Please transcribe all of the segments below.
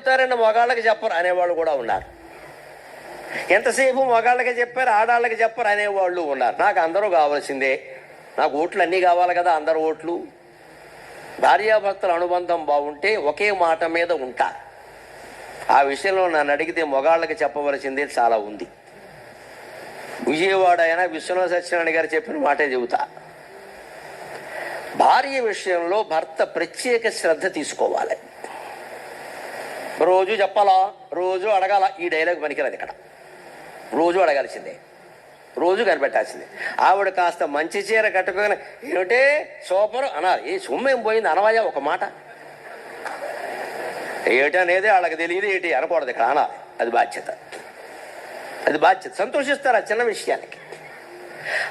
చెబుతారని మగాళ్ళకి చెప్పరు అనేవాళ్ళు కూడా ఉన్నారు. ఎంతసేపు మగాళ్ళకి చెప్పారు ఆడాళ్ళకి చెప్పరు అనేవాళ్ళు ఉన్నారు. నాకు అందరూ కావాల్సిందే. నాకు ఓట్లు అన్నీ కావాలి కదా అందరు ఓట్లు. భార్యాభర్తల అనుబంధం బాగుంటే ఒకే మాట మీద ఉంటారు ఆ విషయంలో నన్ను అడిగితే మొగాళ్ళకి చెప్పవలసిందే చాలా ఉంది. విజయవాడ అయినా విశ్వనాథ సత్యనారాయణ గారు చెప్పిన మాటే చెబుతా. భార్య విషయంలో భర్త ప్రత్యేక శ్రద్ధ తీసుకోవాలి. రోజు చెప్పాలా? రోజు అడగాల? ఈ డైలాగ్ పనికిరాదు ఇక్కడ. రోజు అడగాల్సిందే. రోజు కనిపెట్టాల్సిందే. ఆవిడ కాస్త మంచి చీర కట్టుకొని ఏమిటే? సూపర్ అనాలి. ఏ సొమ్మేం పోయింది? అనవయ్యా ఒక మాట. ఏమిటి అనేది వాళ్ళకి తెలియదు ఏంటి అనకూడదు ఇక్కడ. అనాలి. అది బాధ్యత. అది బాధ్యత. సంతోషిస్తారు ఆ చిన్న విషయానికి?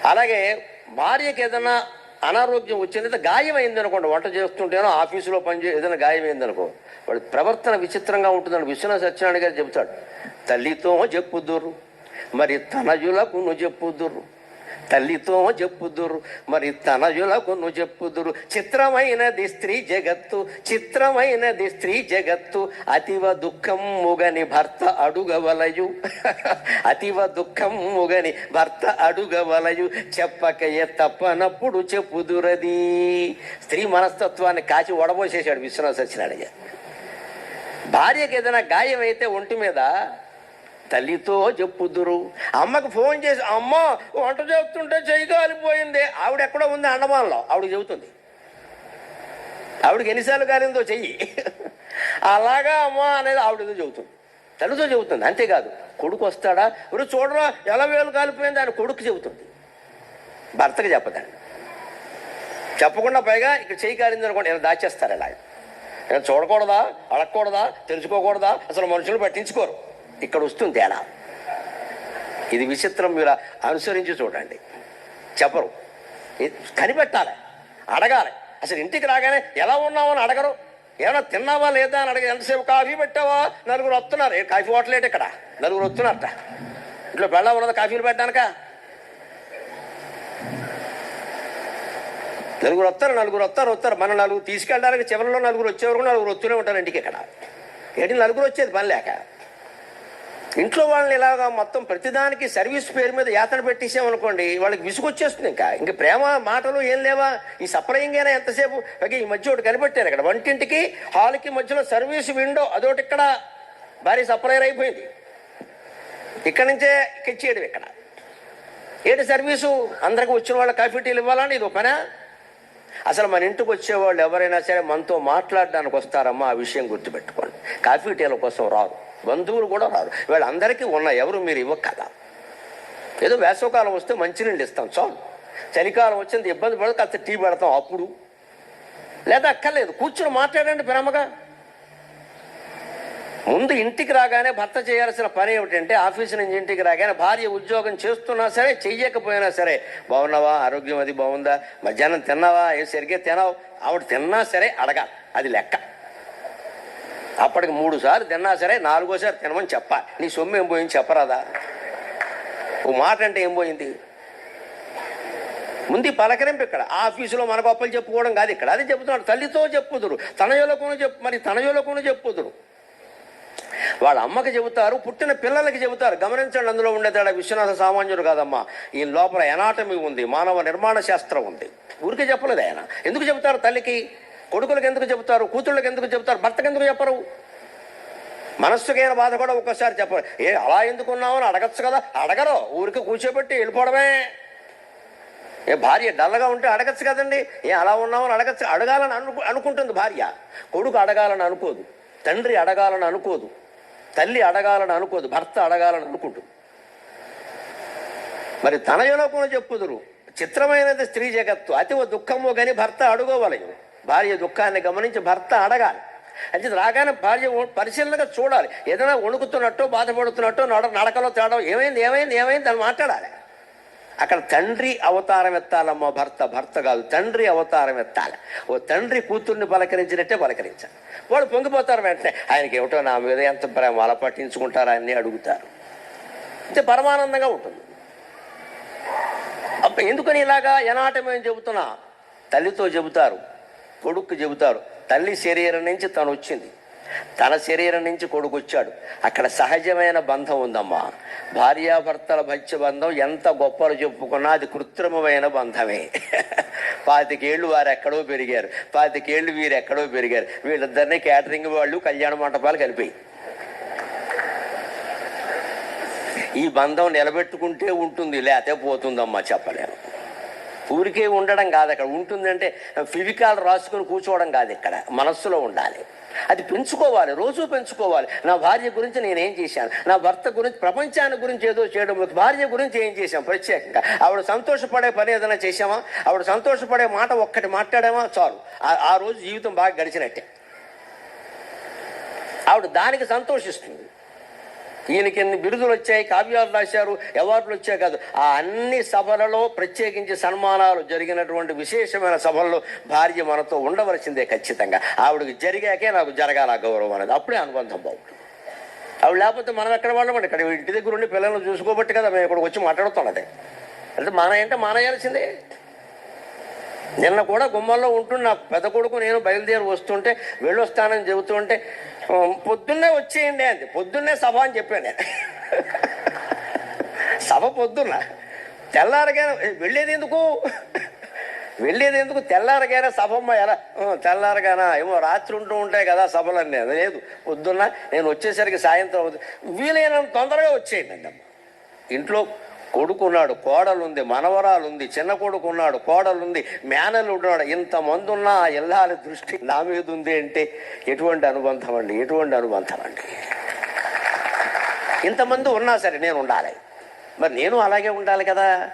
అలాగే భార్యకి ఏదైనా అనారోగ్యం వచ్చింది గాయమైంది అనుకోండి. వంట చేస్తుంటేనో ఆఫీసులో పనిచే ఏదైనా గాయమైంది అనుకో వాడి ప్రవర్తన విచిత్రంగా ఉంటుందని విశ్వనాథ సత్యనారాయణ గారు చెబుతాడు తల్లితో చెప్పుదురు మరి తనజులకు నువ్వు చెప్పుదురు తల్లితో చెప్పుదురు మరి తనజులకు నువ్వు చెప్పుదురు. చిత్రమైనది స్త్రీ జగత్తు చిత్రమైనది స్త్రీ జగత్తు. అతివ దుఃఖం ముగని భర్త అడుగవలయు. అతివ దుఃఖం ముగని భర్త అడుగవలయు. చెప్పకయ్య తప్పనప్పుడు చెప్పుదురది. స్త్రీ మనస్తత్వాన్ని కాచి ఒడబోసేశాడు విశ్వనాథ్ సత్యనారాయణ భార్యకి ఏదైనా గాయం అయితే ఒంటి మీద తల్లితో చెప్పుదురు. అమ్మకు ఫోన్ చేసి అమ్మ వంట చేస్తుంటే చేయి కాలిపోయింది. ఆవిడ ఎక్కడో ఉంది అండమాన్లో ఆవిడకి చెబుతుంది. ఆవిడకి ఎన్నిసార్లు కాలిందో చెయ్యి. అలాగా అమ్మ అనేది ఆవిడ ఏదో చెబుతుంది. తల్లితో చెబుతుంది. అంతేకాదు కొడుకు వస్తాడా? ఇప్పుడు చూడరా ఎలా వేలు కాలిపోయింది? అని కొడుకు చెబుతుంది. భర్తకి చెప్పదండి చెప్పకుండా పైగా ఇక్కడ చెయ్యి కాలింది అనుకోండి ఇలా దాచేస్తారు ఇలా ఇలా చూడకూడదా అడగకూడదా తెలుసుకోకూడదా? అసలు మనుషులు పట్టించుకోరు. ఇక్కడ వస్తుంది తేడా ఇది విచిత్రం మీరు అనుసరించి చూడండి. చెప్పరు. ఇది కనిపెట్టాలి. అడగాలి. అసలు ఇంటికి రాగానే ఎలా ఉన్నావు అని అడగరు. ఏమైనా తిన్నావా లేదా అని అడగ ఎంతసేపు కాఫీ పెట్టావా? నలుగురు వస్తున్నారు. ఏ కాఫీ హోటలేట్ ఇక్కడ? నలుగురు వస్తున్నారట. ఇంట్లో బెళ్ళ ఉన్నది కాఫీలు పెట్టడానికా? నలుగురు వస్తారు నలుగురు వస్తారు వస్తారు. మన నలుగురు తీసుకెళ్ళడానికి చివరిలో నలుగురు వచ్చేవరకు నలుగురు వస్తూనే ఉంటారు ఇంటికి ఇక్కడ. ఏంటి నలుగురు వచ్చేది పని లేక? ఇంట్లో వాళ్ళని ఇలాగా మొత్తం ప్రతిదానికి సర్వీస్ పేరు మీద యాతన పెట్టేసామనుకోండి వాళ్ళకి విసుగొచ్చేస్తుంది ఇంకా. ఇంక ప్రేమ మాటలు ఏం లేవా? ఈ సప్లయింగ్ అయినా ఎంతసేపు ఈ మధ్య ఒకటి కనిపెట్టారు ఇక్కడ. వంటింటికి హాల్కి మధ్యలో సర్వీస్ విండో అదొకటి ఇక్కడ భారీ సప్రయర్ అయిపోయింది. ఇక్కడ నుంచే ఇచ్చేయడం ఇక్కడ. ఏంటి సర్వీసు? అందరికి వచ్చిన వాళ్ళ కాఫీ టీలు ఇవ్వాలని ఇది ఒక పనా అసలు మన ఇంటికి వచ్చేవాళ్ళు ఎవరైనా సరే మనతో మాట్లాడడానికి వస్తారమ్మా ఆ విషయం గుర్తుపెట్టుకోండి. కాఫీ టీల కోసం రాదు. బంధువులు కూడా రారు. వీళ్ళందరికీ ఉన్న ఎవరు మీరు ఇవ్వక్కల ఏదో వేసవకాలం వస్తే మంచినీళ్ళు ఇస్తాం చాలు. చలికాలం వచ్చింది ఇబ్బంది పడదు కాస్త టీ పెడతాం అప్పుడు. లేదా అక్కర్లేదు కూర్చుని మాట్లాడండి ప్రేమగా. ముందు ఇంటికి రాగానే భర్త చేయాల్సిన పని ఏమిటంటే ఆఫీస్ నుంచి ఇంటికి రాగానే భార్య ఉద్యోగం చేస్తున్నా సరే చెయ్యకపోయినా సరే బాగున్నావా? ఆరోగ్యం అది బాగుందా? మధ్యాహ్నం తిన్నావా? ఏ సరిగ్గా తినావు? ఆవిడ తిన్నా సరే అడగాలి. అది లెక్క. అప్పటికి మూడు సార్లు తిన్నా సరే నాలుగోసారి తినమని చెప్పాలి నీ సొమ్ము ఏం పోయింది చెప్పరాదా? ఓ మాట అంటే ఏం పోయింది? ముందు పలకరింపు ఇక్కడ. ఆ ఆఫీసులో మన గొప్పలు చెప్పుకోవడం కాదు ఇక్కడ. అది చెప్తున్నాడు. తల్లితో చెప్పుదురు. తనయులకును చెప్పు మరి తనయులకును చెప్పుదురు. వాళ్ళ అమ్మకి చెబుతారు పుట్టిన పిల్లలకి చెబుతారు. గమనించండి అందులో ఉండే తేడా. విశ్వనాథ సామాన్యుడు కాదమ్మా. ఈ లోపల ఎనాటమీ ఉంది. మానవ నిర్మాణ శాస్త్రం ఉంది. ఊరికే చెప్పలేదు ఆయన. ఎందుకు చెబుతారు తల్లికి? కొడుకులకు ఎందుకు చెబుతారు? కూతుళ్ళకి ఎందుకు చెబుతారు? భర్తకు ఎందుకు చెప్పరు? మనస్సుకైన బాధ కూడా ఒక్కోసారి చెప్పరు. ఏ అలా ఎందుకున్నావు అని అడగచ్చు కదా. అడగరు. ఊరికి కూర్చోబెట్టి వెళ్ళిపోవడమే. ఏ భార్య డల్లగా ఉంటే అడగచ్చు కదండి. ఏ అలా ఉన్నామని అడగచ్చు. అడగాలని అను అనుకుంటుంది భార్య. కొడుకు అడగాలని అనుకోదు. తండ్రి అడగాలని అనుకోదు. తల్లి అడగాలని అనుకోదు. భర్త అడగాలని అనుకుంటుంది. మరి తన యునకును చెప్పుదురు. చిత్రమైనది స్త్రీ జగత్తు. అతివ దుఃఖము గని భర్త అడుగోవలయు. భార్య దుఃఖాన్ని గమనించి భర్త అడగాలి. అంటే రాగానే భార్య పరిశీలనగా చూడాలి. ఏదైనా వణుకుతున్నట్టు బాధపడుతున్నట్టు నడ నడకలో తేడా ఏమైంది ఏమైంది ఏమైంది అని మాట్లాడాలి. అక్కడ తండ్రి అవతారం ఎత్తాలమ్మా భర్త భర్త కాదు తండ్రి అవతారం ఎత్తాలి. ఓ తండ్రి కూతుర్ని పలకరించినట్టే పలకరించాలి. వాళ్ళు పొంగిపోతారు వెంటనే ఆయనకి ఏమిటో నా మీద ఎంత ప్రేమ అలా పట్టించుకుంటారా? అన్నీ అడుగుతారు. అంటే పరమానందంగా ఉంటుంది. ఎందుకని ఇలాగా ఎనాటమేం చెబుతున్నా? తల్లితో చెబుతారు కొడుక్కు చెబుతారు తల్లి శరీరం నుంచి తను వచ్చింది. తన శరీరం నుంచి కొడుకు వచ్చాడు. అక్కడ సహజమైన బంధం ఉందమ్మా. భార్యాభర్తల మధ్య బంధం ఎంత గొప్పలు చెప్పుకున్నా అది కృత్రిమమైన బంధమే. పాతికేళ్ళు వారు ఎక్కడో పెరిగారు. పాతికేళ్ళు వీరు ఎక్కడో పెరిగారు. వీళ్ళిద్దరిని క్యాటరింగ్ వాళ్ళు కళ్యాణ మంటపాలు కలిపాయి. ఈ బంధం నిలబెట్టుకుంటే ఉంటుంది లేకపోతే పోతుందమ్మా చెప్పలే. ఊరికే ఉండడం కాదు అక్కడ. ఉంటుందంటే ఫివికాల్ రాసుకొని కూర్చోవడం కాదు ఇక్కడ. మనస్సులో ఉండాలి. అది పెంచుకోవాలి రోజు పెంచుకోవాలి. నా భార్య గురించి నేనేం చేశాను? నా భర్త గురించి ప్రపంచాన్ని గురించి ఏదో చేయడం భార్య గురించి ఏం చేశాం? ప్రత్యేకంగా. ఆవిడ సంతోషపడే పని ఏదైనా చేశామా? ఆవిడ సంతోషపడే మాట ఒక్కటి మాట్లాడామా? చాలు. ఆ- ఆ రోజు జీవితం బాగా గడిచినట్టే. ఆవిడ దానికి సంతోషిస్తుంది. ఈయనకి ఎన్ని బిరుదులు వచ్చాయి కావ్యాలు రాశారు అవార్డులు వచ్చాయి కాదు. ఆ అన్ని సభలలో ప్రత్యేకించి సన్మానాలు జరిగినటువంటి విశేషమైన సభల్లో భార్య మనతో ఉండవలసిందే ఖచ్చితంగా. ఆవిడకి జరిగాకే నాకు జరగాల గౌరవం అనేది. అప్పుడే అనుబంధం బాగుంటుంది. ఆవిడ లేకపోతే మనం ఎక్కడ వాళ్ళమండి? ఇక్కడ ఇంటి దగ్గర ఉండి పిల్లల్ని చూసుకోబట్టి కదా మేము ఇక్కడికి వచ్చి మాట్లాడుతున్నది. అంటే మన ఏంటో మానేయాల్సిందే. నిన్న కూడా గుమ్మల్లో ఉంటున్న నా పెద్ద కొడుకు నేను బయలుదేరి వస్తుంటే వెళ్ళొస్తానని చెబుతుంటే పొద్దున్నే వచ్చేయండి అంది. పొద్దున్నే సభ అని చెప్పాను నేను. సభ పొద్దున్న. తెల్లారగానే వెళ్ళేది ఎందుకు? వెళ్ళేది ఎందుకు? తెల్లారగానే సభమ్మ ఎలా? తెల్లారగానా? ఏమో రాత్రి ఉంటూ ఉంటాయి కదా సభలన్నీ. అది లేదు. పొద్దున్న నేను వచ్చేసరికి సాయంత్రం అవుతుంది. వీలైనంత తొందరగా వచ్చేయండి అమ్మ. ఇంట్లో కొడుకున్నాడు కోడలుంది మనవరాలుంది చిన్న కొడుకు ఉన్నాడు మేనలు ఉన్నాడు ఇంతమంది ఉన్నా ఆ ఇల్లాల దృష్టి నా మీద ఉంది అంటే ఎటువంటి అనుబంధం అండి? ఎటువంటి అనుబంధం అండి? ఇంతమంది ఉన్నా సరే నేను ఉండాలి. మరి నేను అలాగే ఉండాలి కదా?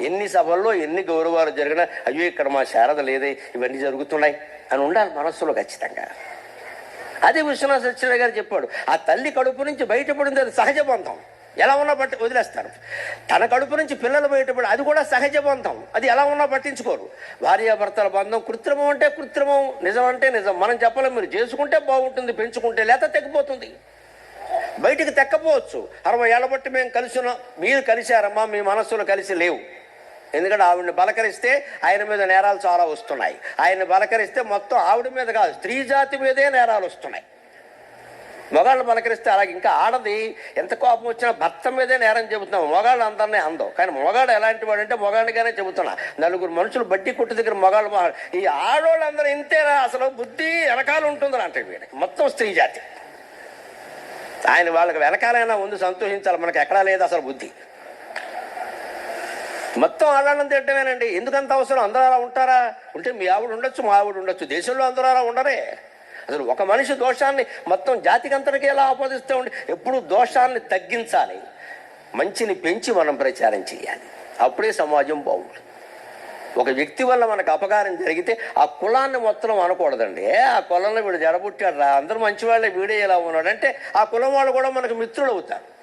ఎన్ని సభల్లో ఎన్ని గౌరవాలు జరిగినా అయ్యో ఇక్కడ మా శారద లేదే ఇవన్నీ జరుగుతున్నాయి అని ఉండాలి మనస్సులో ఖచ్చితంగా. అదే విశ్వనాథ సత్యనారాయణ గారు చెప్పాడు ఆ తల్లి కడుపు నుంచి బయటపడింది అది సహజ బంధం. ఎలా ఉన్నా పట్టి వదిలేస్తారు. తన కడుపు నుంచి పిల్లలు బయటపడి అది కూడా సహజ బంధం. అది ఎలా ఉన్నా పట్టించుకోరు. భార్యాభర్తల బంధం కృత్రిమం అంటే కృత్రిమం నిజం అంటే నిజం. మనం చెప్పలేం మీరు చేసుకుంటే బాగుంటుంది పెంచుకుంటే లేత తెగిపోతుంది. బయటికి తెక్కపోవచ్చు. అరవై ఏళ్ళ బట్టి మేము కలిసి మీరు కలిశారమ్మా మీ మనస్సులు కలిసి లేవు. ఎందుకంటే ఆవిడని బలకరిస్తే ఆయన మీద నేరాలు చాలా వస్తున్నాయి. ఆయన్ని బలకరిస్తే మొత్తం ఆవిడ మీద కాదు స్త్రీ జాతి మీదే నేరాలు వస్తున్నాయి. మగాళ్ళు పలకరిస్తే అలాగే ఇంకా ఆడది ఎంత కోపం వచ్చినా భర్త మీదే నేరం చెబుతున్నాం. మొగాళ్ళు అందరినీ అందం. కానీ మొగాడు ఎలాంటి వాడు అంటే మొగాడిగానే చెబుతున్నా. నలుగురు మనుషులు బట్టి కొట్టు దగ్గర మొగాళ్ళు ఈ ఈ ఆడవాళ్ళందరూ ఇంతేనా అసలు బుద్ధి వెనకాల ఉంటుంది అంటే వీడికి. మొత్తం స్త్రీ జాతి. ఆయన వాళ్ళకి వెనకాలైనా ఉంది సంతోషించాలి. మనకి ఎక్కడా లేదు అసలు బుద్ధి. మొత్తం ఆడాలని తిట్టమేనండి ఎందుకంత అవసరం? అందరూ అలా ఉంటారా? ఉంటే మీ ఆవిడ ఉండొచ్చు మా ఆవిడ ఉండొచ్చు. దేశంలో అందరూ అలా ఉండరే. అసలు ఒక మనిషి దోషాన్ని మొత్తం జాతికంతటికి ఎలా ఆపాదిస్తూ ఉండి ఎప్పుడు దోషాన్ని తగ్గించాలి. మంచిని పెంచి మనం ప్రచారం చేయాలి. అప్పుడే సమాజం బాగుంటుంది. ఒక వ్యక్తి వల్ల మనకు అపకారం జరిగితే ఆ కులాన్ని మొత్తం అనకూడదండి. ఆ కులంలో వీడు జడబుట్టాడు రా అందరూ మంచివాళ్ళే వీడే ఎలా ఉన్నాడు అంటే ఆ కులం వాళ్ళు కూడా మనకు మిత్రులు అవుతారు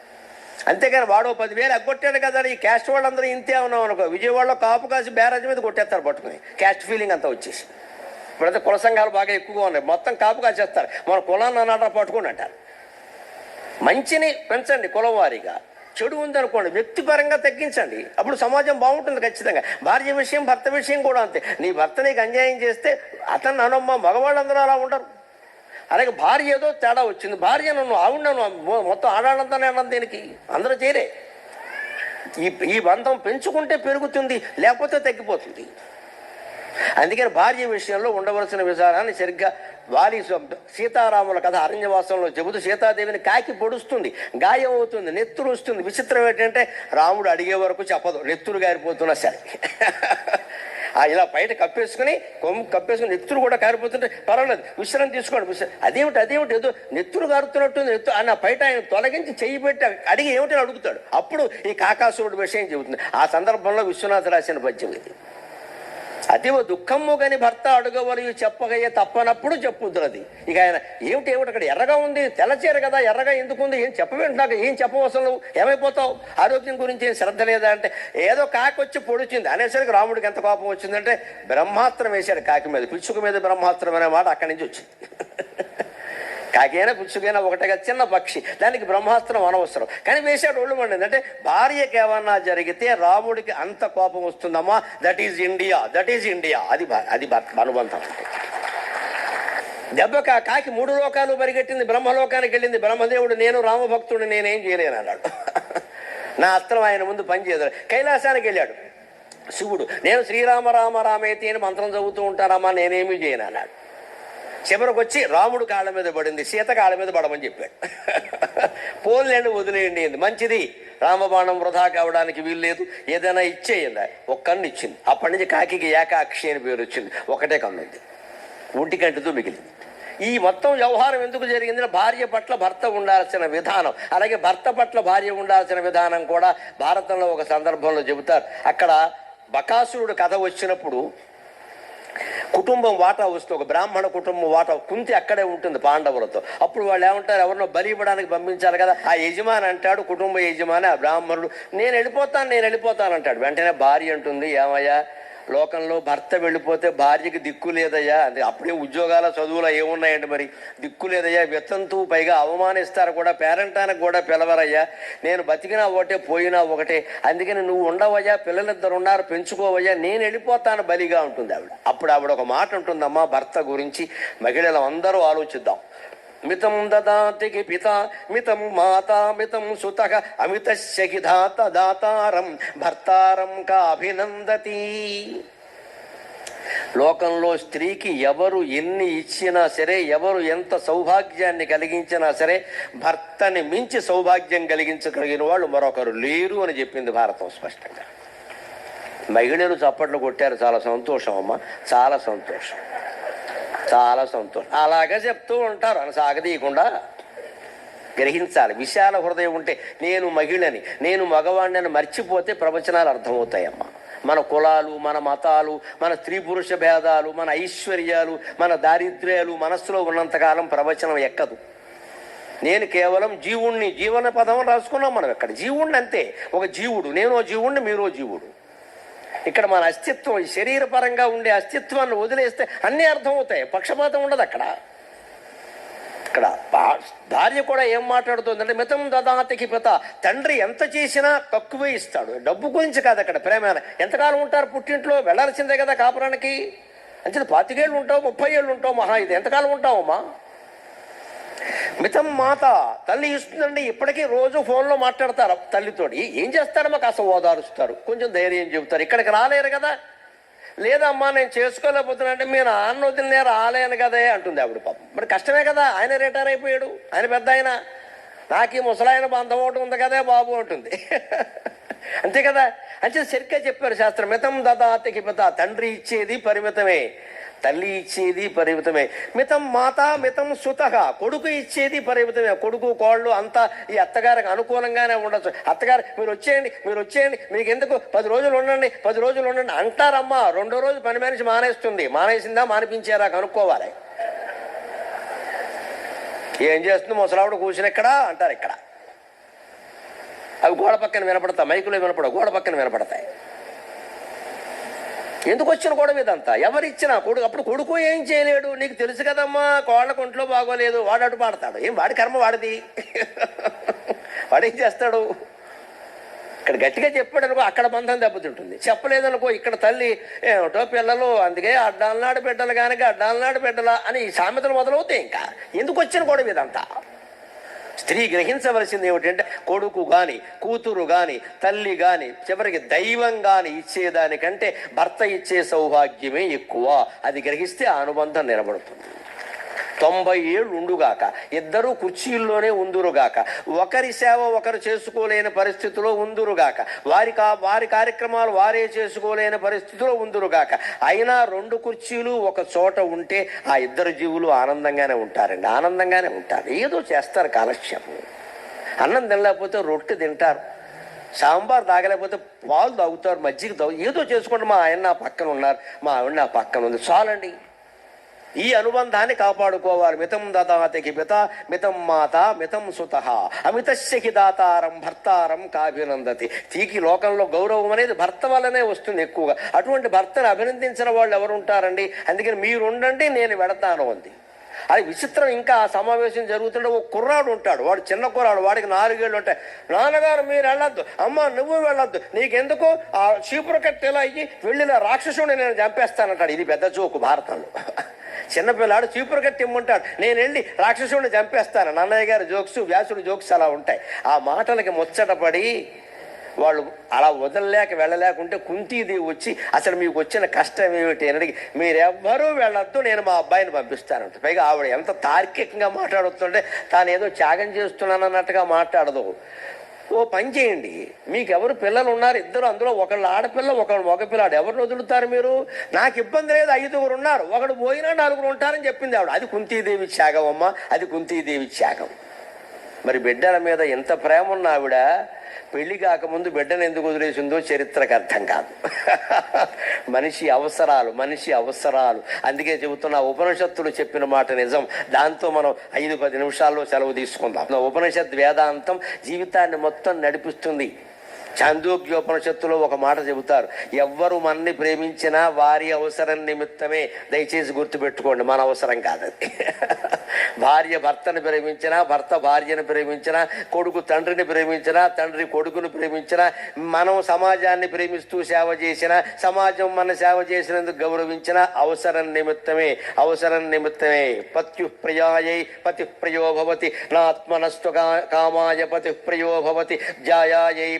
అంతేకాని వాడు పదివేలు అగ్గొట్టాడు కదా ఈ క్యాస్ట్ వాళ్ళందరూ ఇంతే ఉన్నాం అనుకో విజయవాడలో కాపు కాసి బ్యారేజ్ మీద కొట్టేస్తారు పట్టుకుని. క్యాస్ట్ ఫీలింగ్ అంతా వచ్చేసి. ఇప్పుడైతే కుల సంఘాలు బాగా ఎక్కువగా ఉన్నాయి. మొత్తం కాపు చేస్తారు మన కులాన్ని అన్నాడ పట్టుకుని అంటారు. మంచిని పెంచండి కులం వారీగా. చెడు ఉందనుకోండి వ్యక్తిపరంగా తగ్గించండి. అప్పుడు సమాజం బాగుంటుంది ఖచ్చితంగా. భార్య విషయం భర్త విషయం కూడా అంతే. నీ భర్త నీకు అన్యాయం చేస్తే అతను అనమ్మ మగవాళ్ళందరూ అలా ఉండరు. అలాగే భార్య ఏదో తేడా వచ్చింది. భార్య నన్ను ఆవిడ మొత్తం ఆడాడంతానే అన్నది దీనికి. అందరూ చేరే ఈ ఈ బంధం పెంచుకుంటే పెరుగుతుంది లేకపోతే తగ్గిపోతుంది. అందుకని భార్య విషయంలో ఉండవలసిన విధానాన్ని సరిగ్గా వాలి సీతారాముల కథ అరణ్యవాసంలో చెబుతూ సీతాదేవిని కాకి పొడుస్తుంది గాయం అవుతుంది నెత్తురు వస్తుంది. విచిత్రం ఏంటంటే రాముడు అడిగే వరకు చెప్పదు నెత్తురు గారిపోతున్నా సరే. ఇలా బయట కప్పేసుకుని కొమ్ము కప్పేసుకుని నెత్తురు కూడా కారిపోతుంటే పర్వాలేదు విశ్రాంతి తీసుకోండి విశ్రాంతి అదేమిటి అదేమిటి ఏదో నెత్తురు కారుతున్నట్టు నెత్తు అన్న బయట ఆయన తొలగించి చెయ్యి పెట్టి అడిగి ఏమిటని అని అడుగుతాడు. అప్పుడు ఈ కాకాసురుడు విషయం చెబుతుంది. ఆ సందర్భంలో విశ్వనాథ రాసిన పద్యం ఇది. అదేవో దుఃఖము గని భర్త అడుగవలయు చెప్పగయ్యే తప్పనప్పుడు చెప్పుద్దురది ఇక ఆయన ఏమిటి ఏమిటి అక్కడ ఎర్రగా ఉంది తెల్లచీర కదా ఎర్రగా ఎందుకుంది ఏం చెప్పవేంటి నాకు ఏం చెప్పవసరం నువ్వు ఏమైపోతావు? ఆరోగ్యం గురించి ఏం శ్రద్ధ లేదా? అంటే ఏదో కాకి వచ్చి పొడిచింది. అనేసరికి రాముడికి ఎంత కోపం వచ్చిందంటే బ్రహ్మాస్త్రం వేశాడు కాకి మీద పిచ్చుక మీద బ్రహ్మాస్త్రం అనే మాట అక్కడి నుంచి వచ్చింది. కాకైనా పిచ్చుకైనా ఒకటిగా చిన్న పక్షి. దానికి బ్రహ్మాస్త్రం అనవసరం. కానీ వేసాడు ఒళ్ళు మండింది అంటే భార్యకి ఏమన్నా జరిగితే రాముడికి అంత కోపం వస్తుందమ్మా. That is India that is India అది అది భర్త అనుబంధం అంటే. కాకి మూడు లోకాలు పరిగెట్టింది. బ్రహ్మలోకానికి వెళ్ళింది. బ్రహ్మదేవుడు నేను రామభక్తుడు నేనేం చేయలేను అన్నాడు. నా అస్త్రం ఆయన ముందు పనిచేయదు కైలాసానికి వెళ్ళాడు. శివుడు నేను శ్రీరామ రామ రామేతి అని మంత్రం చదువుతూ ఉంటానమ్మా. నేనేమీ చేయను అన్నాడు. చివరికి వచ్చి రాముడు కాళ్ళ మీద పడింది సీత కాళ్ళ మీద పడమని చెప్పాడు. పోలేండి వదిలేయండి అంది. మంచిది. రామబాణం వృధా కావడానికి వీలు లేదు ఏదైనా ఇచ్చేయండి. ఒక కన్ను ఇచ్చింది. అప్పటి నుంచి కాకికి ఏకాక్షి అని పేరు వచ్చింది. ఒకటే కన్ను ఉంది. ఒంటి కంటితో మిగిలింది. ఈ మొత్తం వ్యవహారం ఎందుకు జరిగిందంటే భార్య పట్ల భర్త ఉండాల్సిన విధానం. అలాగే భర్త పట్ల భార్య ఉండాల్సిన విధానం కూడా భారతంలో ఒక సందర్భంలో చెబుతారు. అక్కడ బకాసురుడు కథ వచ్చినప్పుడు కుటుంబం వాటా వస్తే ఒక బ్రాహ్మణ కుటుంబం వాటా కుంతి అక్కడే ఉంటుంది పాండవులతో. అప్పుడు వాళ్ళు ఏమంటారు? ఎవరినో బలి ఇవ్వడానికి పంపించాలి కదా? ఆ యజమాని అంటాడు కుటుంబ యజమాని ఆ బ్రాహ్మణుడు నేను వెళ్ళిపోతాను నేను వెళ్ళిపోతాను అంటాడు. వెంటనే భార్య అంటుంది ఏమయ్యా? లోకంలో భర్త వెళ్ళిపోతే భార్యకి దిక్కు లేదయ్యా. అంటే అప్పుడే ఉద్యోగాల చదువులో ఏమున్నాయండి మరి? దిక్కు లేదయ్యా. వితంతు పైగా అవమానిస్తారు కూడా. పేరెంటానికి కూడా పిలవరయ్యా. నేను బతికినా ఒకటే పోయినా ఒకటే. అందుకని నువ్వు ఉండవయ్యా. పిల్లలిద్దరు ఉన్నారు పెంచుకోవయ్యా. నేను వెళ్ళిపోతాను బలిగా ఉంటుంది ఆవిడ. అప్పుడు ఆవిడ ఒక మాట ఉంటుందమ్మా భర్త గురించి మహిళలు అందరూ ఆలోచిద్దాం. మితం దదాతికి పిత మితం మాతా మితం సుత అమిత శకిధాత దాతారం భర్తారం కాభినందతి లోకంలో స్త్రీకి ఎవరు ఎన్ని ఇచ్చినా సరే ఎవరు ఎంత సౌభాగ్యాన్ని కలిగించినా సరే భర్తని మించి సౌభాగ్యం కలిగించగలిగిన వాళ్ళు మరొకరు లేరు అని చెప్పింది భారతం స్పష్టంగా. మహిళలు చప్పట్లు కొట్టారు చాలా సంతోషం అమ్మ చాలా సంతోషం. చాలా సంతోషం. అలాగే చెప్తూ ఉంటారు. అని సాగదీయకుండా గ్రహించాలి. విశాల హృదయం ఉంటే నేను మహిళని నేను మగవాడిని అని మర్చిపోతే ప్రవచనాలు అర్థమవుతాయమ్మా. మన కులాలు మన మతాలు మన స్త్రీ పురుష భేదాలు మన ఐశ్వర్యాలు మన దారిద్ర్యాలు మనస్సులో ఉన్నంతకాలం ప్రవచనం ఎక్కదు. నేను కేవలం జీవుణ్ణి జీవన పదం రాసుకున్నాం మనం ఇక్కడ జీవుణ్ణి అంతే. ఒక జీవుడు. నేను జీవుణ్ణి మీరో జీవుడు. ఇక్కడ మన అస్తిత్వం ఈ శరీరపరంగా ఉండే అస్తిత్వాన్ని వదిలేస్తే అన్నీ అర్థమవుతాయి. పక్షపాతం ఉండదు అక్కడ. ఇక్కడ భార్య కూడా ఏం మాట్లాడుతుందంటే మితం దదాతికి పిత తండ్రి ఎంత చేసినా తక్కువే ఇస్తాడు. డబ్బు గురించి కాదు అక్కడ ప్రేమ. ఎంతకాలం ఉంటారు పుట్టింట్లో? వెళ్ళాల్సిందే కదా కాపురానికి. అంటే పాతికేళ్ళు ఉంటావు ముప్పై ఏళ్ళు ఉంటావు మహా ఇది. ఎంతకాలం ఉంటావమ్మా? మితం మాత తల్లి ఇస్తుందండి ఇప్పటికీ రోజు ఫోన్లో మాట్లాడతారు తల్లితోటి. ఏం చేస్తారమ్మా కాస్త ఓదారుస్తారు? కొంచెం ధైర్యం చెబుతారు. ఇక్కడికి రాలేరు కదా? లేదమ్మా నేను చేసుకోలేకపోతున్నానంటే మీరు నాన్న వదిలినే రాలేను కదే అంటుంది ఆవిడ పాపం. మరి కష్టమే కదా ఆయన రిటైర్ అయిపోయాడు ఆయన పెద్ద ఆయన. నాకు ఈ ముసలాయన బంధం ఒకటి ఉంది కదే బాబు ఉంటుంది అంతే కదా? అంటే సరిగ్గా చెప్పారు శాస్త్రం. మితం దదాతికి పిత తండ్రి ఇచ్చేది పరిమితమే. తల్లి ఇచ్చేది పరిమితమే. మితం మాత మితం సుతగా కొడుకు ఇచ్చేది పరిమితమే. కొడుకు కోళ్ళు అంతా ఈ అత్తగారికి అనుకూలంగానే ఉండొచ్చు. అత్తగారు మీరు వచ్చేయండి మీరు వచ్చేయండి. మీకు ఎందుకు పది రోజులు ఉండండి పది రోజులు ఉండండి. అంటారమ్మా రెండో రోజు పని మనిషి మానేస్తుంది. మానేసిందా మానిపించారా కనుక్కోవాలి. ఏం చేస్తుంది? ముసలావిడ కూర్చుని ఇక్కడ అంటారు ఇక్కడ అవి గోడ పక్కన వినపడతాయి మైకులో వినపడవు గోడ పక్కన వినపడతాయి. ఎందుకు వచ్చిన గొడవ ఇదంతా? ఎవరిచ్చినా కొడుకు అప్పుడు కొడుకు ఏం చేయలేడు? నీకు తెలుసు కదమ్మా కోళ్ళ ఒంట్లో బాగోలేదు వాడు అటు పాడతాడు. ఏం వాడి కర్మ వాడిది? వాడేం చేస్తాడు? ఇక్కడ గట్టిగా చెప్పాడు అనుకో అక్కడ బంధం దెబ్బతింటుంది. చెప్పలేదనుకో ఇక్కడ తల్లి ఏమిటో పిల్లలు అందుకే అడ్డాలనాడు బిడ్డలు కనుక అడ్డాలనాడు బిడ్డల అని ఈ సామెతలు మొదలవుతాయి ఇంకా. ఎందుకు వచ్చిన గొడవ ఇదంతా? స్త్రీ గ్రహించవలసింది ఏమిటంటే కొడుకు కానీ కూతురు కానీ తల్లి కానీ చివరికి దైవం కానీ ఇచ్చేదానికంటే భర్త ఇచ్చే సౌభాగ్యమే ఎక్కువ. అది గ్రహిస్తే ఆ అనుబంధం నిలబడుతుంది. తొంభై ఏళ్ళు ఉండుగాక ఇద్దరు కుర్చీల్లోనే ఉందురుగాక. ఒకరి సేవ ఒకరు చేసుకోలేని పరిస్థితిలో ఉందురుగాక. వారి కా వారి కార్యక్రమాలు వారే చేసుకోలేని పరిస్థితిలో ఉందురుగాక. అయినా రెండు కుర్చీలు ఒక చోట ఉంటే ఆ ఇద్దరు జీవులు ఆనందంగానే ఉంటారండి. ఆనందంగానే ఉంటారు. ఏదో చేస్తారు కాలక్షేపం. అన్నం తినలేకపోతే రొట్టె తింటారు. సాంబార్ తాగలేకపోతే పాలు తాగుతారు. మజ్జిగ తాగు ఏదో చేసుకుంటే మా ఆయన నా పక్కన ఉన్నారు. మా ఆవిడ నా పక్కన ఉంది. చాలండి. ఈ అనుబంధాన్ని కాపాడుకోవాలి. మితం దదాతికి మిత మితం మాత మితం సుత. అమితస్యకి దాతారం భర్తారం కాభినందతి. తీకి లోకంలో గౌరవం అనేది భర్త వల్లనే వస్తుంది ఎక్కువగా. అటువంటి భర్తను అభినందించిన వాళ్ళు ఎవరు ఉంటారండి అందుకని మీరు ఉండండి నేను వెడతాను అంది. అది విచిత్రం. ఇంకా ఆ సమావేశం జరుగుతుంటే ఒక కుర్రాడు ఉంటాడు. వాడు చిన్న కుర్రాడు వాడికి నాలుగేళ్ళు ఉంటాయి. నాన్నగారు మీరు వెళ్ళొద్దు. అమ్మ నువ్వు వెళ్ళొద్దు. నీకెందుకు? ఆ చీపురు ఇలా అయ్యి వెళ్ళిన రాక్షసుని నేను చంపేస్తానంటాడు. ఇది పెద్ద జోకు భారతంలో. చిన్నపిల్లాడు చీపురు కట్టి ఇమ్మంటాడు. నేను వెళ్ళి రాక్షసుడిని చంపేస్తాను. నన్నయ్య గారి జోక్స్ వ్యాసుడి జోక్స్ అలా ఉంటాయి. ఆ మాటలకి ముచ్చటపడి వాళ్ళు అలా వదలలేక వెళ్ళలేకుంటే కుంతీదేవి వచ్చి అసలు మీకు వచ్చిన కష్టం ఏమిటి? అని అడిగి మీరెవ్వరూ వెళ్ళొద్దు నేను మా అబ్బాయిని పంపిస్తానంట. పైగా ఆవిడ ఎంత తార్కికంగా మాట్లాడుతుంటే తాను ఏదో త్యాగం చేస్తున్నాను అన్నట్టుగా మాట్లాడదు. ఓ పని చేయండి మీకు ఎవరు పిల్లలు ఉన్నారు ఇద్దరు అందులో ఒకళ్ళు ఆడపిల్ల ఒకళ్ళు మగపిల్లాడు ఎవరు వదులుతారు మీరు? నాకు ఇబ్బంది లేదు ఐదుగురు ఉన్నారు ఒకడు పోయినా నలుగురు ఉంటారని చెప్పింది ఆవిడ. అది కుంతీదేవి త్యాగం అమ్మ అది కుంతీదేవి త్యాగం. మరి బిడ్డల మీద ఎంత ప్రేమ ఉన్న ఆవిడ పెళ్ళి కాకముందు బిడ్డను ఎందుకు వదిలేసిందో చరిత్రకు అర్థం కాదు. మనిషి అవసరాలు మనిషి అవసరాలు. అందుకే చెబుతున్న ఉపనిషత్తులు చెప్పిన మాట నిజం. దాంతో మనం ఐదు పది నిమిషాల్లో సెలవు తీసుకుందాం. ఉపనిషత్ వేదాంతం జీవితాన్ని మొత్తం నడిపిస్తుంది. చాందోగ్యోపనిషత్తులో ఒక మాట చెబుతారు. ఎవ్వరు మనని ప్రేమించినా వారి అవసరం నిమిత్తమే దయచేసి గుర్తుపెట్టుకోండి మన అవసరం కాదది భార్య భర్తను ప్రేమించినా భర్త భార్యను ప్రేమించినా కొడుకు తండ్రిని ప్రేమించినా తండ్రి కొడుకును ప్రేమించినా మనం సమాజాన్ని ప్రేమిస్తూ సేవ చేసినా సమాజం మన సేవ చేసినందుకు గౌరవించిన అవసరం నిమిత్తమే అవసరం నిమిత్తమే. పత్యు ప్రియాయై పతి ప్రియోభవతి నాత్మనస్తు కామాయ పతి ప్రియో జాయాయై జాయాయై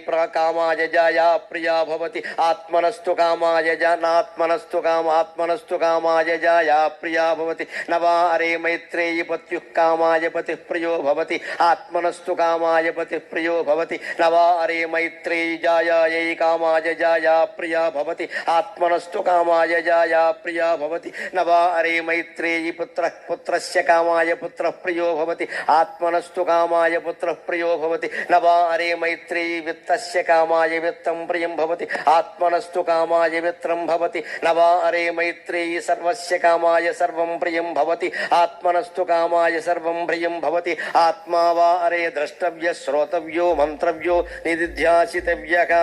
కామాయ జాయా ప్రియా భవతి. ఆత్మనస్తు కామాయ జనాత్మనస్తు కామ ఆత్మనస్తు కామాయ జాయా ప్రియా భవతి. నవా అరే మైత్రేయి పత్యు కామాయ పతి ప్రియో భవతి. ఆత్మనస్తు కామాయ పతి ప్రియో భవతి. నవా అరే మైత్రేయి జాయాయై కామాయ జాయా ప్రియా భవతి. ఆత్మనస్తు కామాయ జాయా ప్రియా భవతి. నవా అరే మైత్రేయి పుత్ర పుత్రస్య కామాయ పుత్ర ప్రియో భవతి. ఆత్మనస్తు కామాయ పుత్ర ప్రియో భవతి. నవా అరే మైత్రేయి విత్తస్య కామాయ విత్తం ప్రియం భవతి ఆత్మనస్తు కామాయ విత్రం భవతి నవా అరే మైత్రేయి సర్వస్య కామాయ సర్వం ప్రియం భవతి ఆత్మనస్తు కామాయ సర్వం ప్రియం భవతి ఆత్మా వా అరే ద్రష్టవ్య శ్రోతవ్యో మంత్రవ్యో నిధిధ్యాసితవ్యకా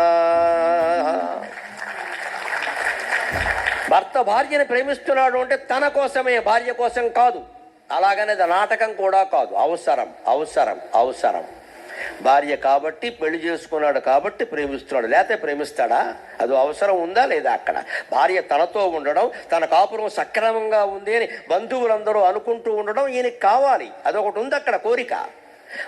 భర్త భార్యని ప్రేమిస్తున్నాడు అంటే తన కోసమే భార్య కోసం కాదు. అలాగనేది నాటకం కూడా కాదు. అవసరం అవసరం అవసరం. భార్య కాబట్టి పెళ్ళి చేసుకున్నాడు కాబట్టి ప్రేమిస్తున్నాడు. లేకపోతే ప్రేమిస్తాడా? అది అవసరం ఉందా లేదా అక్కడ? భార్య తనతో ఉండడం తన కాపురం సక్రమంగా ఉంది అని బంధువులందరూ అనుకుంటూ ఉండడం ఈయనకి కావాలి. అదొకటి ఉంది అక్కడ కోరిక.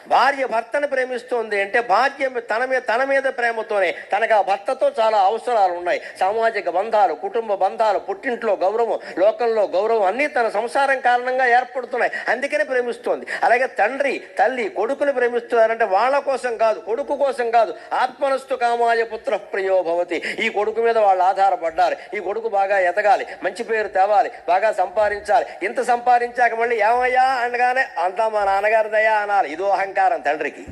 భార్య భర్తను ప్రేమిస్తుంది అంటే భార్య తన మీద తన మీద ప్రేమతోనే. తనకు ఆ భర్తతో చాలా అవసరాలు ఉన్నాయి. సామాజిక బంధాలు కుటుంబ బంధాలు పుట్టింట్లో గౌరవం లోకంలో గౌరవం అన్నీ తన సంసారం కారణంగా ఏర్పడుతున్నాయి. అందుకనే ప్రేమిస్తోంది. అలాగే తండ్రి తల్లి కొడుకుని ప్రేమిస్తున్నారంటే వాళ్ళ కోసం కాదు కొడుకు కోసం కాదు. ఆత్మనస్తు కామాయ పుత్ర ప్రియో భవతి. ఈ కొడుకు మీద వాళ్ళు ఆధారపడ్డారు. ఈ కొడుకు బాగా ఎదగాలి మంచి పేరు తేవాలి బాగా సంపాదించాలి. ఇంత సంపాదించాక మళ్ళీ ఏమయ్యా? అనగానే అంతా మా నాన్నగారి దయా అనాలి. ఇదో అహంకారం తండ్రికి.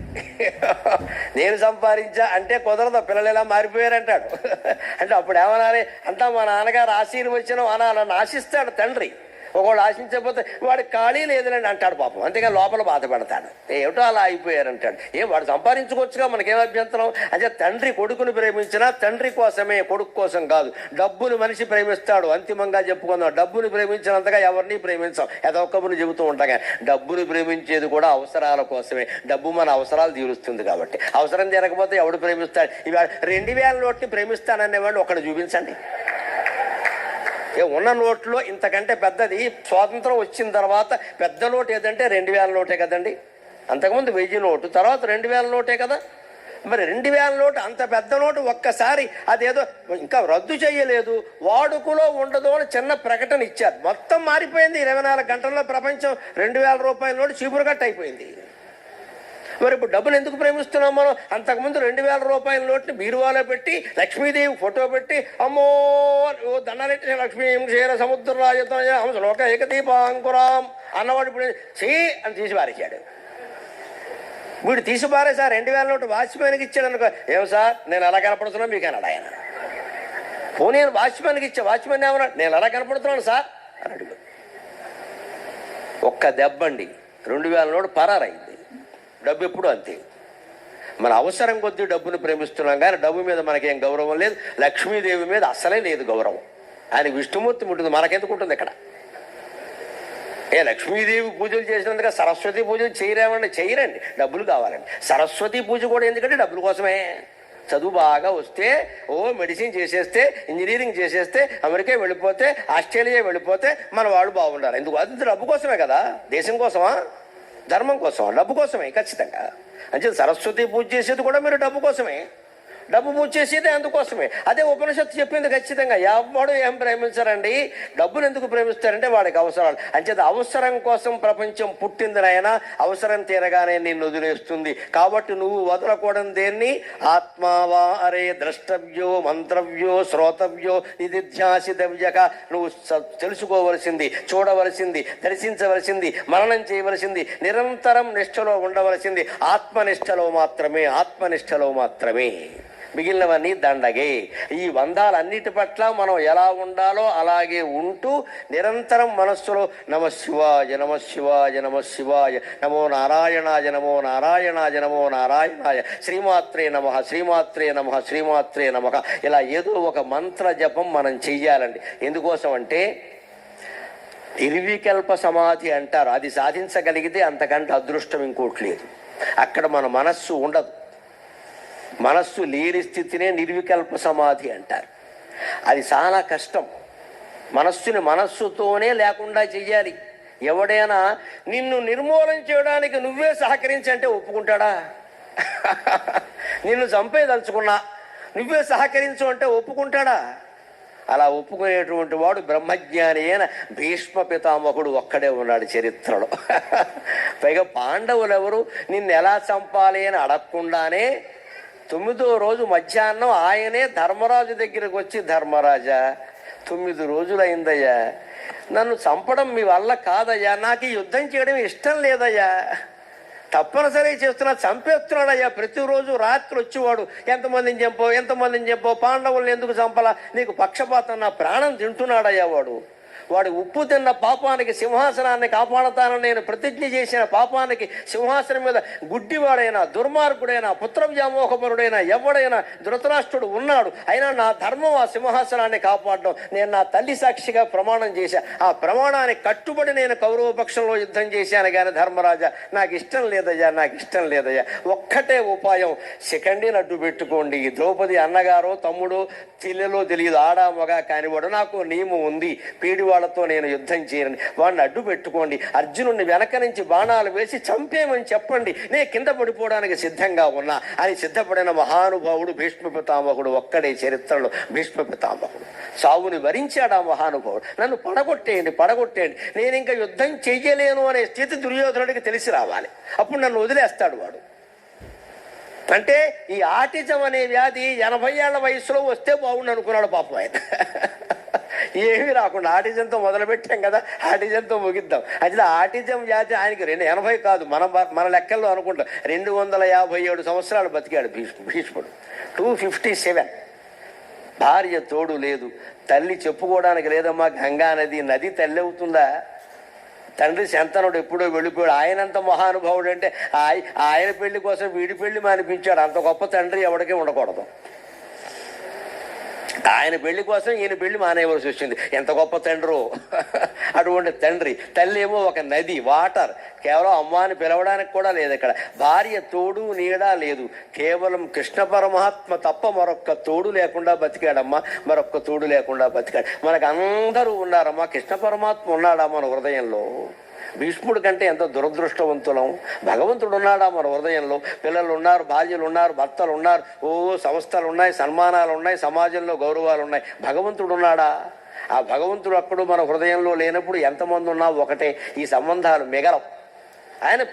నేను సంపాదించా అంటే కుదరదు పిల్లలు ఇలా మారిపోయారంటాడు. అంటే అప్పుడు ఏమనాలి? అంతా మా నాన్నగారు ఆశీర్వచనం అనాలని ఆశిస్తాడు తండ్రి. ఒకళ్ళు ఆశించకపోతే వాడు ఖాళీ లేదులేండి అంటాడు పాపం. అంతేగా లోపల బాధపడతాడు ఏమిటో అలా అయిపోయారంటాడు ఏ వాడు సంపాదించుకోవచ్చుగా మనకేం అభ్యంతరం? అంటే తండ్రి కొడుకుని ప్రేమించినా తండ్రి కోసమే కొడుకు కోసం కాదు. డబ్బులు మనిషి ప్రేమిస్తాడు. అంతిమంగా చెప్పుకుందాం. డబ్బుని ప్రేమించినంతగా ఎవరిని ప్రేమించాం? ఏదో చెబుతూ ఉంటాగా డబ్బును ప్రేమించేది కూడా అవసరాల కోసమే. డబ్బు మన అవసరాలు తీరుస్తుంది కాబట్టి. అవసరం తీరకపోతే ఎవడు ప్రేమిస్తాడు? ఇవాళ రెండు వేల నోట్ని ప్రేమిస్తాననేవాడు ఒకడు చూపించండి. ఉన్న నోట్లో ఇంతకంటే పెద్దది స్వాతంత్రం వచ్చిన తర్వాత పెద్ద నోటు ఏదంటే రెండు వేల నోటే కదండి. అంతకుముందు వెయ్యి నోటు తర్వాత రెండు వేల నోటే కదా. మరి రెండు వేల నోటు అంత పెద్ద నోటు ఒక్కసారి అదేదో ఇంకా రద్దు చేయలేదు వాడుకలో ఉండదు అని చిన్న ప్రకటన ఇచ్చారు. మొత్తం మారిపోయింది. ఇరవై నాలుగు గంటల్లో ప్రపంచం రెండు వేల రూపాయల నోటు చీపురు కట్ అయిపోయింది మరి ఇప్పుడు డబ్బులు ఎందుకు ప్రేమిస్తున్నాం మనం? అంతకుముందు రెండు వేల రూపాయల నోట్ని బీరువాలో పెట్టి లక్ష్మీదేవి ఫోటో పెట్టి అమ్మో ఓ దండాలెట్టి లక్ష్మీ క్షీర సముద్ర రాజతో లోక ఏకదీపాంకురాం అన్నవాడు ఇప్పుడు చీ అని తీసి పారేశాడు వీడు తీసి పారేసా రెండు వేల నోటు వాచ్మెన్కి ఇచ్చాడు అనుకో ఏం సార్ నేను ఎలా కనపడుతున్నా మీకు అన్నాడు ఆయన. పోనీ నేను వాచ్మెన్కి ఇచ్చా వాచ్మెన్ ఏమన్నాడు నేను ఎలా కనపడుతున్నాను సార్ అని అడుగు. ఒక్క దెబ్బండి రెండు వేల నోటు పరారైంది. డబ్బు ఎప్పుడు అంతే. మన అవసరం కొద్దీ డబ్బును ప్రేమిస్తున్నాం కానీ డబ్బు మీద మనకేం గౌరవం లేదు లక్ష్మీదేవి మీద అసలే లేదు గౌరవం. ఆయన విష్ణుమూర్తి ఉంటుంది మనకెందుకు ఉంటుంది ఇక్కడ? ఏ లక్ష్మీదేవి పూజలు చేసినందుక సరస్వతి పూజలు చేయరామండి చేయరండి డబ్బులు కావాలండి. సరస్వతి పూజ కూడా ఎందుకంటే డబ్బుల కోసమే. చదువు బాగా వస్తే ఓ మెడిసిన్ చేసేస్తే ఇంజనీరింగ్ చేసేస్తే అమెరికా వెళ్ళిపోతే ఆస్ట్రేలియా వెళ్ళిపోతే మన వాళ్ళు బాగుండాలి. ఎందుకు? అది డబ్బు కోసమే కదా దేశం కోసమా? ధర్మం కోసం డబ్బు కోసమే ఖచ్చితంగా. అంటే సరస్వతి పూజ చేసేది కూడా మీరు డబ్బు కోసమే. డబ్బు పూజ అందుకోసమే. అదే ఉపనిషత్తు చెప్పింది ఖచ్చితంగా. ఎవడు ఏం ప్రేమించారండి? డబ్బును ఎందుకు ప్రేమిస్తారంటే వాడికి అవసరాలు. అంచేత అవసరం కోసం ప్రపంచం పుట్టింది నాయన అవసరం తీరగానే నిన్ను వదిలేస్తుంది. కాబట్టి నువ్వు వదలకూడదు దేన్ని? ఆత్మావా అరే ద్రష్టవ్యో మంత్రవ్యో శ్రోతవ్యో ఇది ధ్యాసితవ్యక నువ్వు తెలుసుకోవలసింది చూడవలసింది దర్శించవలసింది మరణం చేయవలసింది నిరంతరం నిష్ఠలో ఉండవలసింది. ఆత్మనిష్టలో మాత్రమే ఆత్మనిష్టలో మాత్రమే. మిగిలినవన్నీ దండగే. ఈ బంధాలన్నిటి పట్ల మనం ఎలా ఉండాలో అలాగే ఉంటూ నిరంతరం మనస్సులో నమ శివాయ నమ శివాయ నమ శివాయ నమో నారాయణాయ నమో నారాయణాయ నమో నారాయణాయ శ్రీమాత్రే నమ శ్రీమాత్రే నమ శ్రీమాత్రే నమ. ఇలా ఏదో ఒక మంత్ర జపం మనం చెయ్యాలండి. ఎందుకోసం అంటే నిర్వికల్ప సమాధి అంటారు. అది సాధించగలిగితే అంతకంటే అదృష్టం ఇంకోటి లేదు. అక్కడ మన మనస్సు ఉండదు. మనస్సు లేని స్థితినే నిర్వికల్ప సమాధి అంటారు. అది చాలా కష్టం. మనస్సుని మనస్సుతోనే లేకుండా చెయ్యాలి. ఎవడైనా నిన్ను నిర్మూలన చేయడానికి నువ్వే సహకరించంటే ఒప్పుకుంటాడా? నిన్ను చంపేదలుచుకున్నా నువ్వే సహకరించు అంటే ఒప్పుకుంటాడా? అలా ఒప్పుకునేటువంటి వాడు బ్రహ్మజ్ఞాని అయిన భీష్మ పితామహుడు ఒక్కడే ఉన్నాడు చరిత్రలో. పైగా పాండవులు ఎవరు నిన్ను ఎలా చంపాలి అని అడగకుండానే తొమ్మిదో రోజు మధ్యాహ్నం ఆయనే ధర్మరాజు దగ్గరకు వచ్చి ధర్మరాజా తొమ్మిది రోజులు అయిందయ్యా నన్ను చంపడం మీ వల్ల కాదయ్యా. నాకు ఈ యుద్ధం చేయడం ఇష్టం లేదయ్యా. తప్పనిసరి చేస్తున్నా చంపేస్తున్నాడయ్యా. ప్రతిరోజు రాత్రి వచ్చేవాడు. ఎంతమందిని చంపో ఎంతమందిని చంపో పాండవుల్ని ఎందుకు చంపలా? నీకు పక్షపాతం నా ప్రాణం తింటున్నాడయ్యా వాడు. వాడు ఉప్పు తిన్న పాపానికి సింహాసనాన్ని కాపాడతానని నేను ప్రతిజ్ఞ చేసిన పాపానికి సింహాసనం మీద గుడ్డివాడైనా దుర్మార్గుడైనా పుత్రవ్యామోహపరుడైనా ఎవడైనా ధృతరాష్ట్రుడు ఉన్నాడు. అయినా నా ధర్మం ఆ సింహాసనాన్ని కాపాడడం నేను నా తల్లి సాక్షిగా ప్రమాణం చేశా. ఆ ప్రమాణానికి కట్టుబడి నేను కౌరవ పక్షంలో యుద్ధం చేశాను కానీ ధర్మరాజా నాకు ఇష్టం లేదయ్యా నాకు ఇష్టం లేదయ్యా. ఒక్కటే ఉపాయం సెకండీని అడ్డు పెట్టుకోండి. ఈ ద్రౌపది అన్నగారో తమ్ముడో తెలియలో తెలియదు ఆడా మగ కానివాడు నాకు నియమం ఉంది. పీడివాడు వాళ్ళతో నేను యుద్ధం చేయను వాడిని అడ్డు పెట్టుకోండి. అర్జునుడిని వెనక నుంచి బాణాలు వేసి చంపేమని చెప్పండి. నే కింద పడిపోవడానికి సిద్ధంగా ఉన్నా. అని సిద్ధపడిన మహానుభావుడు భీష్మ పితామహుడు ఒక్కడే చరిత్రలో భీష్మ పితామహుడు సావుని వరించాడు ఆ మహానుభావుడు. నన్ను పడగొట్టేయండి పడగొట్టేయండి. నేను ఇంకా యుద్ధం చేయలేను అనే స్థితి దుర్యోధనుడికి తెలిసి రావాలి. అప్పుడు నన్ను వదిలేస్తాడు వాడు. అంటే ఈ ఆటిజం అనే వ్యాధి ఎనభై ఏళ్ళ వయసులో వస్తే బాగుండు అనుకున్నాడు పాపం ఆయన. ఏమీ రాకుండా ఆటిజంతో మొదలు పెట్టాం కదా ఆటిజంతో ముగిద్దాం. అసలు ఆటిజం వ్యాధి ఆయనకి రెండు ఎనభై కాదు మన మన లెక్కల్లో అనుకుంటాం. రెండు వందల యాభై ఏడు సంవత్సరాలు బతికాడు భీష్ భీష్ముడు. Two fifty seven. భార్య తోడు లేదు. తల్లి చెప్పుకోవడానికి లేదమ్మా గంగా నది నది తల్లి అవుతుందా తండ్రి శంతనుడు ఎప్పుడో వెళ్ళిపోయాడు. ఆయనంత మహానుభావుడు అంటే ఆయ- ఆయన పెళ్ళి కోసం వీడి పెళ్ళి మానిపించాడు. అంత గొప్ప తండ్రి ఎవరికీ ఉండకూడదు. ఆయన పెళ్ళి కోసం ఈయన పెళ్ళి మానేయవలసి వచ్చింది. ఎంత గొప్ప తండ్రో. అటువంటి తండ్రి. తల్లి ఏమో ఒక నది వాటర్. కేవలం అమ్మాని పిలవడానికి కూడా లేదు ఇక్కడ. భార్య తోడు నీడ లేదు. కేవలం కృష్ణ పరమాత్మ తప్ప మరొక్క తోడు లేకుండా బతికాడమ్మా. మరొక్క తోడు లేకుండా బతికాడు. మనకు అందరూ ఉన్నారమ్మా. కృష్ణ పరమాత్మ ఉన్నాడా మన హృదయంలో? భీష్ముడి కంటే ఎంత దురదృష్టవంతులం. భగవంతుడు ఉన్నాడా మన హృదయంలో? పిల్లలు ఉన్నారు భార్యలు ఉన్నారు భర్తలు ఉన్నారు ఓ సంస్థలు ఉన్నాయి సన్మానాలు ఉన్నాయి సమాజంలో గౌరవాలు ఉన్నాయి భగవంతుడు ఉన్నాడా ఆ భగవంతుడు అప్పుడు మన హృదయంలో లేనప్పుడు ఎంతమంది ఉన్నా ఒకటే. ఈ సంబంధాలు మిగలవు. ఆయన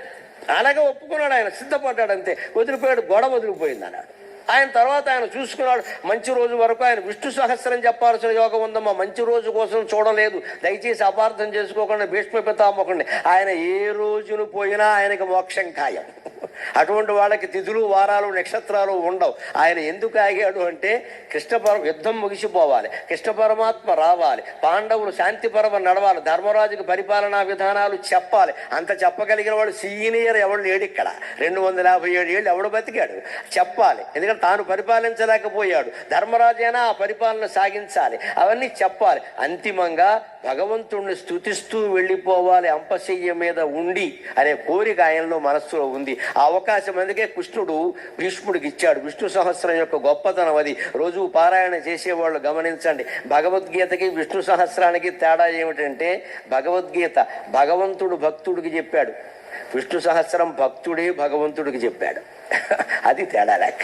అలాగే ఒప్పుకున్నాడు ఆయన సిద్ధపడ్డాడు అంతే వదిలిపోయాడు గొడవ వదిలిపోయింది అన్నాడు ఆయన తర్వాత ఆయన చూసుకున్నాడు. మంచి రోజు వరకు ఆయన విష్ణు సహస్రం చెప్పాల్సిన యోగం ఉందమ్మా. మంచి రోజు కోసం చూడలేదు. దయచేసి అపార్థం చేసుకోకుండా భీష్మ పితామకండి ఆయన ఏ రోజును పోయినా ఆయనకి మోక్షం ఖాయం. అటువంటి వాళ్ళకి తిథులు వారాలు నక్షత్రాలు ఉండవు. ఆయన ఎందుకు ఆగాడు అంటే కృష్ణపర యుద్ధం ముగిసిపోవాలి. కృష్ణ పరమాత్మ రావాలి. పాండవులు శాంతి నడవాలి. ధర్మరాజుకి పరిపాలనా విధానాలు చెప్పాలి. అంత చెప్పగలిగిన వాడు సీనియర్ ఎవడు లేడు ఇక్కడ. రెండు వందల యాభై ఏడు ఏళ్ళు ఎవడు బతికాడు? చెప్పాలి. ఎందుకంటే తాను పరిపాలించలేకపోయాడు. ధర్మరాజైనా ఆ పరిపాలన సాగించాలి. అవన్నీ చెప్పాలి. అంతిమంగా భగవంతుణ్ణి స్తుతిస్తూ వెళ్ళిపోవాలి అంపశయ్య మీద ఉండి అనే కోరిక ఆయనలో మనస్సులో ఉంది. ఆ అవకాశం అందుకే కృష్ణుడు భీష్ముడికి ఇచ్చాడు. విష్ణు సహస్రం యొక్క గొప్పతనం అది. రోజు పారాయణ చేసేవాళ్ళు గమనించండి. భగవద్గీతకి విష్ణు సహస్రానికి తేడా ఏమిటంటే భగవద్గీత భగవంతుడు భక్తుడికి చెప్పాడు. విష్ణు సహస్రం భక్తుడే భగవంతుడికి చెప్పాడు. అది తేడా లెక్క.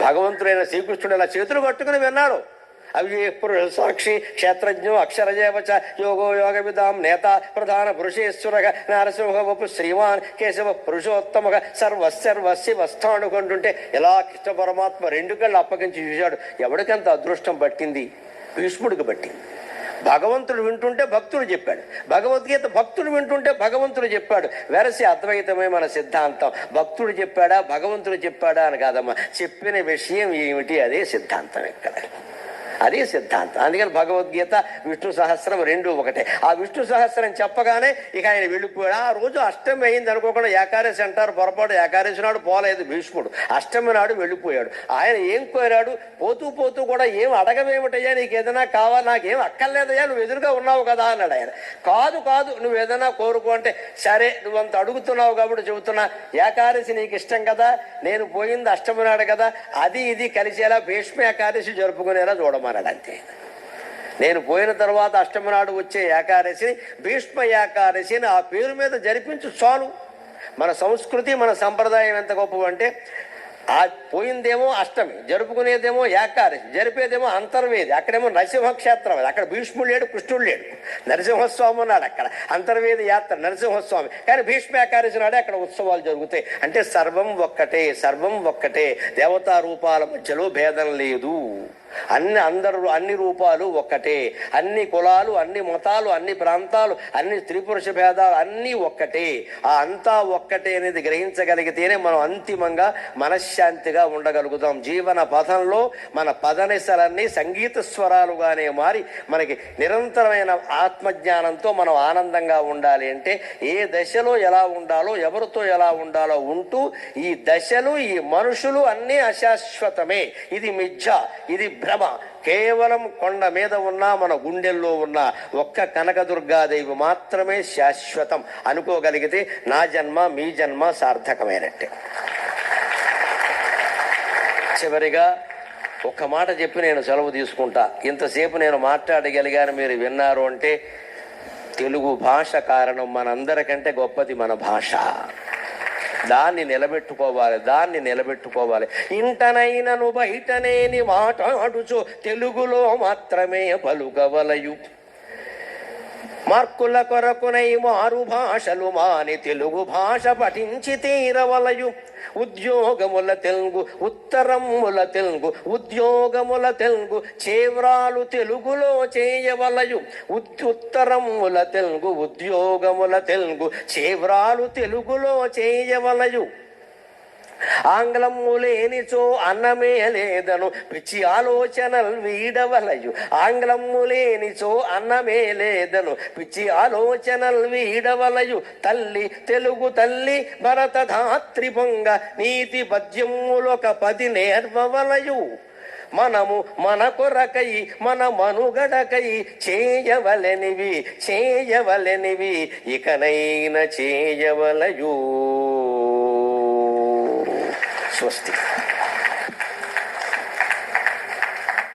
భగవంతుడైన శ్రీకృష్ణుడు ఇలా చేతులు పట్టుకుని విన్నాడు. అవి సాక్షి క్షేత్రజ్ఞో అక్షరజేవచ యోగో యోగ విధాం నేత ప్రధాన పురుషేశ్వరగ నరసింహ వపు శ్రీమాన్ కేశవ పురుషోత్తమగ సర్వసర్వస్య వస్తానుకుంటుంటే ఎలా కృష్ణ పరమాత్మ రెండు కళ్ళు అప్పగించి చూశాడు. ఎవడికంత అదృష్టం పట్టింది? భీష్ముడికి పట్టింది. భగవంతుడు వింటుంటే భక్తుడు చెప్పాడు. భగవద్గీత భక్తుడు వింటుంటే భగవంతుడు చెప్పాడు. వెరసి అద్వైతమే మన సిద్ధాంతం. భక్తుడు చెప్పాడా? భగవంతుడు చెప్పాడా అని కాదమ్మా. చెప్పిన విషయం ఏమిటి? అదే సిద్ధాంతం ఇక్కడ. అదే సిద్ధాంతం. అందుకని భగవద్గీత విష్ణు సహస్రం రెండు ఒకటే. ఆ విష్ణు సహస్రం చెప్పగానే ఇక ఆయన వెళ్ళిపోయాడు ఆ రోజు అష్టమి అయింది అనుకోకుండా ఏకాదశి అంటారు పొరపాటు. ఏకాదశి నాడు పోలేదు భీష్ముడు. అష్టమి నాడు వెళ్ళిపోయాడు. ఆయన ఏం కోరాడు? పోతూ పోతూ కూడా ఏం అడగవేమిటయ్యా నీకు ఏదైనా కావాలి నాకేం అక్కర్లేదయ్యా? నువ్వు ఎదురుగా ఉన్నావు కదా అన్నాడు ఆయన. కాదు కాదు. నువ్వు ఏదైనా కోరుకో అంటే సరే నువ్వు అంత అడుగుతున్నావు కాబట్టి చెబుతున్నా. ఏకాదశి నీకు ఇష్టం కదా? నేను పోయింది అష్టమి నాడు కదా? అది ఇది కలిసేలా భీష్మ ఏకాదశి జరుపుకునేలా అన్నాడు అంతే నేను పోయిన తర్వాత అష్టమి నాడు వచ్చే ఏకాదశిని భీష్మ ఏకాదశిని ఆ పేరు మీద జరిపించు చాలు. మన సంస్కృతి మన సంప్రదాయం ఎంత గొప్ప అంటే ఆ పోయిందేమో అష్టమి జరుపుకునేదేమో ఏకాదశి జరిపేదేమో అంతర్వేది అక్కడేమో నరసింహక్షేత్రం అది అక్కడ భీష్ముడు లేడు కృష్ణుడు లేడు. నరసింహస్వామి ఉన్నాడు అక్కడ అంతర్వేది యాత్ర నరసింహస్వామి. కానీ భీష్మ ఏకాదశి నాడే అక్కడ ఉత్సవాలు జరుగుతాయి. అంటే సర్వం ఒక్కటే సర్వం ఒక్కటే దేవతా రూపాల మధ్యలో భేదం లేదు. అన్ని అందరు అన్ని రూపాలు ఒక్కటే. అన్ని కులాలు అన్ని మతాలు అన్ని ప్రాంతాలు అన్ని స్త్రీ పురుష భేదాలు అన్నీ ఒక్కటే. ఆ అంతా ఒక్కటే అనేది గ్రహించగలిగితేనే మనం అంతిమంగా మనశ్శాంతిగా ఉండగలుగుతాం. జీవన పథంలో మన పదనిసలన్నీ సంగీత స్వరాలుగానే మారి మనకి నిరంతరమైన ఆత్మజ్ఞానంతో మనం ఆనందంగా ఉండాలి అంటే ఏ దశలో ఎలా ఉండాలో ఎవరితో ఎలా ఉండాలో ఉంటూ ఈ దశలు ఈ మనుషులు అన్నీ అశాశ్వతమే. ఇది మిథ్య ఇది భ్రమ. కేవలం కొండ మీద ఉన్న మన గుండెల్లో ఉన్న ఒక్క కనకదుర్గాదేవి మాత్రమే శాశ్వతం. అనుకోగలిగితే నా జన్మ మీ జన్మ సార్థకమైనట్టే. చివరిగా ఒక్క మాట చెప్పి నేను సెలవు తీసుకుంటా. ఇంతసేపు నేను మాట్లాడగలిగాను మీరు విన్నారు అంటే తెలుగు భాష కారణం మనందరికంటే గొప్పది మన భాష. దాన్ని నిలబెట్టుకోవాలి దాన్ని నిలబెట్టుకోవాలి. ఇంటనైనను బయటనేని మాట్లాడుచు తెలుగులో మాత్రమే పలుకవలయు. మార్కుల కొరకునై మారు భాషలు మాని తెలుగు భాష పఠించి తీరవలయు. ఉద్యోగముల తెలుగు ఉత్తరముల తెలుగు ఉద్యోగముల తెలుగు చేవ్రాలు తెలుగులో చేయవలయు. ఉత్తరముల తెలుగు ఉద్యోగముల తెలుగు చేవ్రాలు తెలుగులో చేయవలయు. ఆంగ్లము లేనిచో అన్నమే లేదను. పిచ్చి ఆలోచనలు వీడవలయు. ఆంగ్లము లేనిచో అన్నమే లేదను. పిచ్చి ఆలోచనలు వీడవలయు. తల్లి తెలుగు తల్లి భరత ధాత్రి పొంగ నీతి పద్యములొక పది నేర్వవలయు మనము మన కొరకై మన మనుగడకై చేయవలెనివి చేయవలెనివి ఇకనైన చేయవలయు. ሶስት